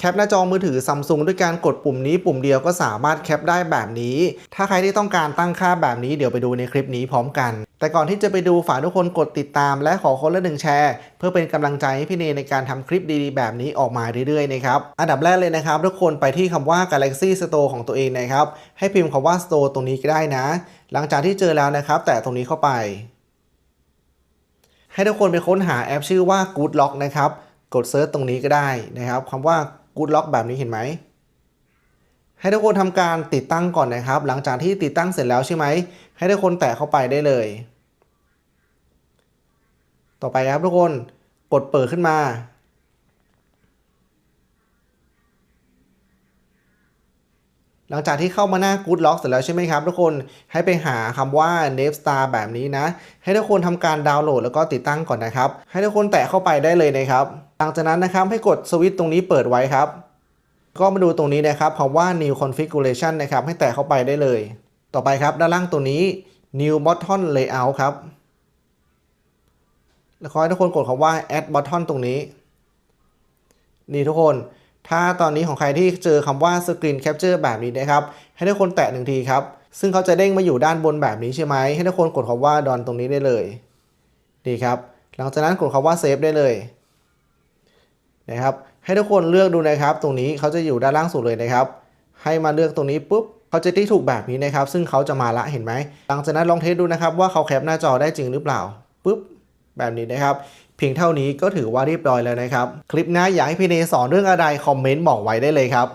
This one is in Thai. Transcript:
แคปหน้าจอมือถือซัมซุงด้วยการกดปุ่มนี้ปุ่มเดียวก็สามารถแคปได้แบบนี้ ถ้าใครที่ต้องการตั้งค่าแบบนี้เดี๋ยวไปดูในคลิปนี้พร้อมกัน แต่ก่อนที่จะไปดูฝากทุกคนกดติดตาม และขอคนละหนึ่งแชร์ เพื่อเป็นกำลังใจให้พี่เนในการทำคลิปดีๆ แบบนี้ออกมาเรื่อยๆนะครับอันดับแรกเลยนะครับ ทุกคนไปที่คำว่า Galaxy Store ของตัวเองนะครับให้พิมพ์คำว่า Store ตรงนี้ก็ได้นะ หลังจากที่เจอแล้วนะครับ แตะตรงนี้เข้าไป ให้ทุกคนไปค้นหาแอปชื่อว่า Good Lock นะครับกดเซิร์ชตรงนี้ก็ได้นะครับคำว่า Good Lock แบบนี้เห็นไหม ให้ทุกคนทำการติดตั้งก่อนนะครับ หลังจากที่ติดตั้งเสร็จแล้วใช่ไหม ให้ทุกคนแตะเข้าไปได้เลย ต่อไปครับทุกคนกดเปิดขึ้นมาหลังจากที่เข้ามาหน้า Good Lock เสร็จแล้วใช่ไหมครับ ทุกคนให้ไปหาคำว่า n a v Star แบบนี้นะ ให้ทุกคนทำการดาวน์โหลดแล้วก็ติดตั้งก่อนนะครับ ให้ทุกคนแตะเข้าไปได้เลยนะครับ หลังจากนั้นนะครับให้กดสวิตช์ตรงนี้เปิดไว้ครับ ก็มาดูตรงนี้นะครับคำว่า new configuration นะครับ ให้แตะเข้าไปได้เลย ต่อไปครับ ด้านล่างตัวนี้ new button layout ครับ แล้วขอให้ทุกคนกดคำว่า add button ตรงนี้ นี่ทุกคน ถ้าตอนนี้ของใครที่เจอคำว่า screen capture แบบนี้นะครับ ให้ทุกคนแตะหนึ่งทีครับ ซึ่งเขาจะเด้งมาอยู่ด้านบนแบบนี้ใช่ไหม ให้ทุกคนกดคำว่า done ตรงนี้ได้เลย ดีครับ หลังจากนั้นกดคำว่า save ได้เลย นะครับ ให้ทุกคนเลือกดูนะครับ ตรงนี้เขาจะอยู่ด้านล่างสุดเลยนะครับ ให้มาเลือกตรงนี้ปุ๊บเขาจะที่ถูกแบบนี้นะครับ ซึ่งเขาจะมาละเห็นไหมหลังจากนั้นลองเทสดูนะครับว่าเขาแคปหน้าจอได้จริงหรือเปล่าปุ๊บแบบนี้นะครับ เพียงเท่านี้ก็ถือว่าเรียบร้อยแล้วนะครับ คลิปหน้าอยากให้พี่เนสอนเรื่องอะไรคอมเมนต์บอกไว้ได้เลยครับ